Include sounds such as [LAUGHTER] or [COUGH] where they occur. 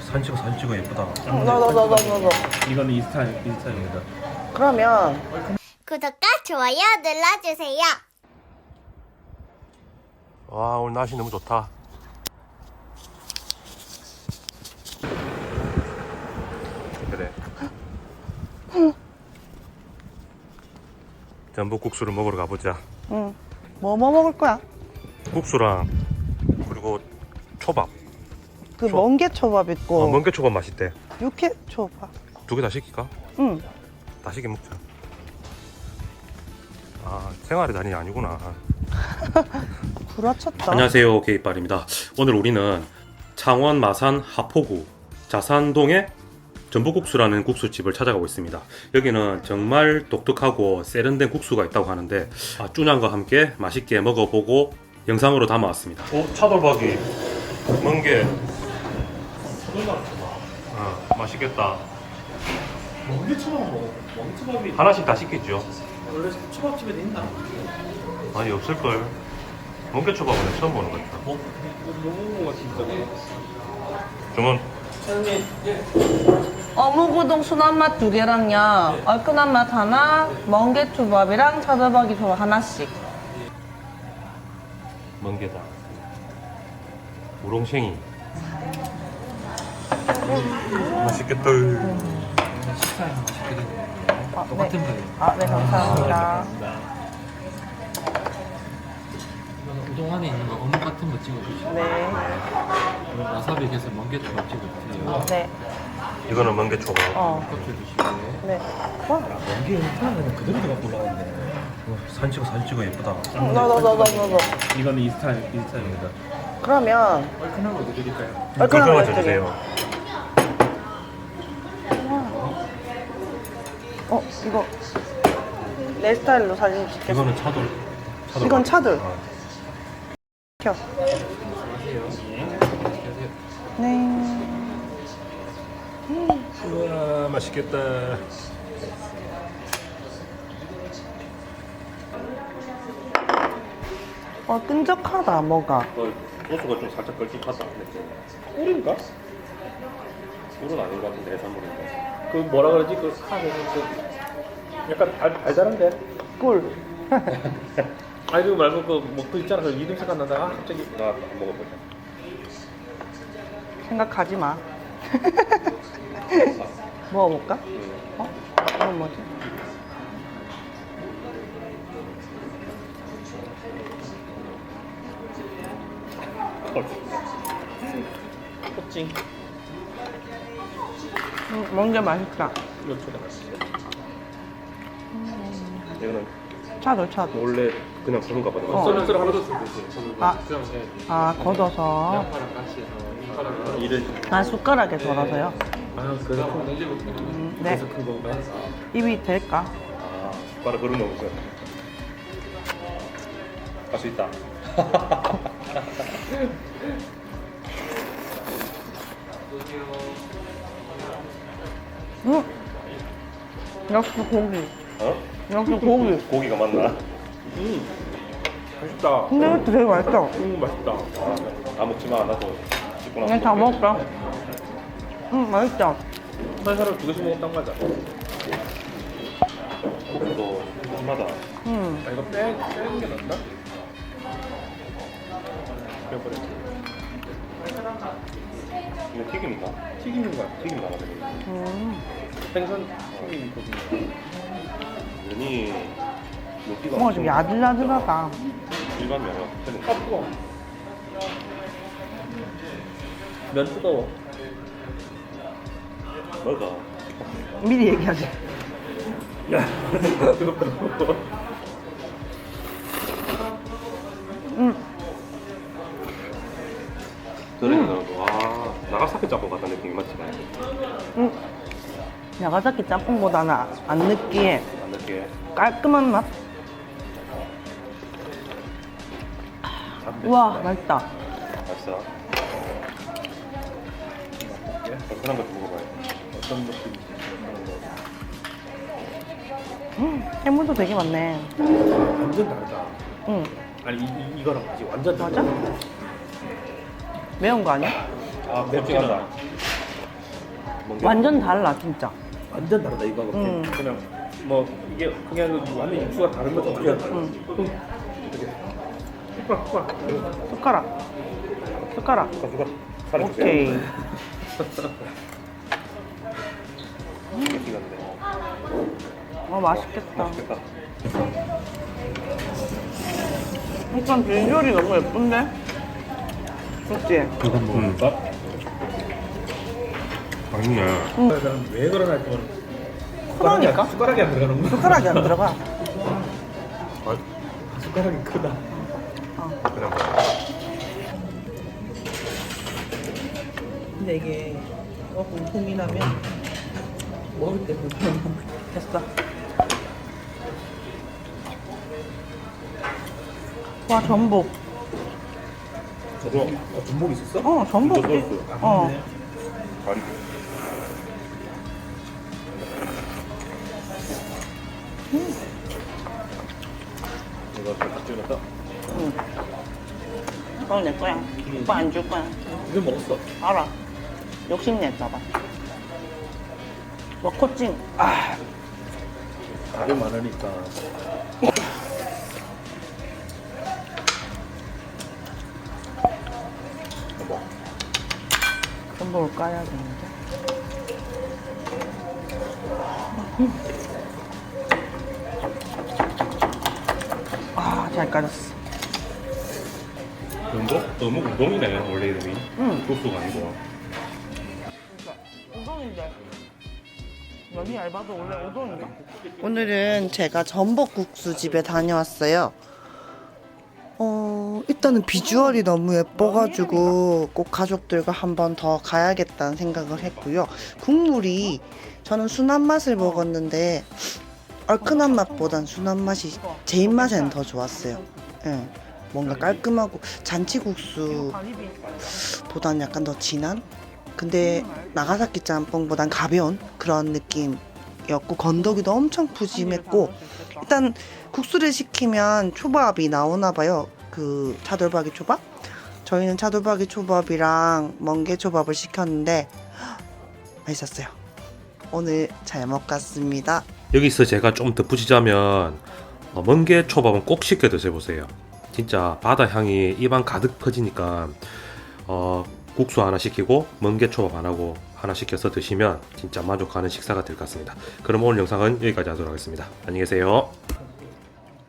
사진 찍어 사진 찍어 예쁘다. 너너너너너 이거는 인스타 인스타입니다. 그러면 구독과 좋아요 눌러주세요. 와 오늘 날씨 너무 좋다. 그래. 전복 국수를 먹으러 가보자. 응. 뭐 뭐 먹을 거야? 국수랑 그리고 초밥. 그 초- 멍게 초밥 있고 어, 멍게 초밥 맛있대. 육회 초밥. 두 개 다 시킬까? 응. 다 시켜 먹자. 아 생활의 달인이 아니구나. [LAUGHS] 구라쳤다. 안녕하세요 게이빨입니다 오늘 우리는 창원 마산 하포구 자산동의 전복국수라는 국수집을 찾아가고 있습니다 여기는 정말 독특하고 세련된 국수가 있다고 하는데 아, 쭈냥과 함께 맛있게 먹어보고 영상으로 담아왔습니다 오 차돌박이 멍게 아, 맛있겠다 멍게 초밥 먹어. 멍게 초밥이 하나씩 다 시키죠 원래 초밥집에 있나? 아니 없을걸 멍게 초밥은 처음 보는 것 같아 뭐 먹은 거 같은데. 주문 사장님 어묵우동 순한 맛 두 개랑요. 얼큰한 맛 하나, 멍게 초밥이랑 차돌박이 초밥 하나씩. 멍게다. 우롱생이. 맛있겠다. 식사에 맛있거든요. 아, 똑같은 네. 거예요. 아, 네, 감사합니다. 이거는 우동 안에 있는 거 어묵 같은 거 찍어주시고 네. 그리고 와사비 해서 멍게 초밥 찍어주세요. 네. 이거는 멍게 초밥. 어. 주시고. 네. 와. 멍게 인스타는 그대로 들어가 올라갔네. 사진 찍어 사진 찍어 예쁘다. 너 너 너 너너 이거는 인스타 인스타입니다. 그러면 얼큰한 거 어디 드릴까요? 얼큰한 거거 해주세요. 주세요. 어, 이거 내 스타일로 사진 찍겠어. 이거는 차돌. 차돌 이건 차돌. 어. 켜. 네. 우와 맛있겠다. 어, 끈적하다, 뭐가. 어, 소스가 좀 살짝 걸쭉하다. 꿀인가? 꿀은 아닌 것 같은데 해산물인데. 그 뭐라 그러지? 그 카드 그 약간 달, 달달한데? 꿀. [LAUGHS] 아니 그거 말고 그 먹고 있잖아. 그 이름 생각 나다가 갑자기 나 먹어보자. 생각하지 마. [LAUGHS] 먹어볼까? 어? 이건 뭐지? 코칭 음, 멍게 맛있다. 연초가 났어. 이거는 차돌, 차돌. 원래 그냥 그런가 보다. 어. 썰을 하나 더 쓰면 되지. 아. 그냥 해. 아, 걷어서. 양파랑 같이 해서 양파랑 이를 난 숟가락에 덜어서요. 아 그래서 큰 음, 네. 그래서 큰 건가? 입이 될까? 아, 바로 그런 거 없어. 할수 있다. [LAUGHS] 역시 고기. 어? 역시 고기. 고기가 맞나? 음 맛있다. 근데 이것도 되게 맛있어. 음 맛있다. 아, 먹지 마. 나도 나서 그냥 다 먹을게. 먹었어. 음, 맛있다. 한 사람 두 개씩 먹었단 거자. 고기도 심하다. 음. 아 이거 빼 빼는 게 낫나? 빼버려. 이거 튀김인가? 튀기는 거야. 튀김 나가네. 음. 생선 튀김 있거든요. 면이 여기가 뭔가 좀 야들야들하다. 일반 면이야. 아 뜨거. 면 뜨거워. 뭐가? 미리 얘기하지. 음. 그래, 와, 나가사키 짬뽕 같은 느낌이 맞지? 음. 야가자키 짬뽕보다는 안 느끼해. 안 느끼해. 깔끔한 맛. 우와, 맛있다. 맛있어. 얼큰한 거좀 먹어봐요. 어떤 느낌인지. 음, 해물도 되게 많네. 완전 다르다. 응. 아니 이, 이, 이거랑 맛이 완전 맞아? 다르다. 매운 거 아니야? 아 맵지 않아. 완전 달라 진짜. 완전 다르다 이거하고 음. 그냥 뭐 이게 그냥 완전 육수가 다른 거죠 그냥 응. 숟가락 숟가락 숟가락. 숟가락. 숟가락 주세요. 오케이. 어 맛있겠다. 맛있겠다 일단 비주얼이 너무 예쁜데? 그치? 음. 먹을까? 맛있네. 그럼 왜 그러나 했더니 그러니까. 숟가락이 안 들어가는 거야 숟가락이 안 들어가. 숟가락이 크다 그래 뭐. 근데 이게 조금 나면 먹을 때 불편함. 됐어. 와 전복. 저도 어, 전복 있었어? 어 전복. 아, 어. 맞네. 다리 다 찍어놨다 응. 그건 내 거야. 오빠 안 줄 거야. 이거 먹었어 알아. 욕심냈다봐. 와 코칭. 아. 다리 많으니까 여보 전복을 까야 되는 잘 까졌어. 전복? 너무 우동이네 원래 이름이. 응. 국수가 아니고. 우동인데. 여기 얇아도 원래 우동인가? 오늘은 제가 전복국수 집에 다녀왔어요. 어, 일단은 비주얼이 너무 예뻐가지고 꼭 가족들과 한 번 더 가야겠다는 생각을 했고요. 국물이 저는 순한 맛을 먹었는데 얼큰한 맛보단 순한 맛이 제 입맛에는 더 좋았어요. 예. 뭔가 깔끔하고 잔치국수보단 약간 더 진한? 근데 나가사키 짬뽕보단 가벼운 그런 느낌이었고 건더기도 엄청 푸짐했고 일단 국수를 시키면 초밥이 나오나 봐요. 그 차돌박이 초밥? 저희는 차돌박이 초밥이랑 멍게 초밥을 시켰는데 맛있었어요. 오늘 잘 먹었습니다. 여기서 제가 좀 덧붙이자면 어, 멍게 초밥은 꼭 시켜 드셔보세요. 진짜 바다 향이 입안 가득 퍼지니까 어, 국수 하나 시키고 멍게 초밥 안 하고 하나 시켜서 드시면 진짜 만족하는 식사가 될 것 같습니다. 그럼 오늘 영상은 여기까지 하도록 하겠습니다. 안녕히 계세요.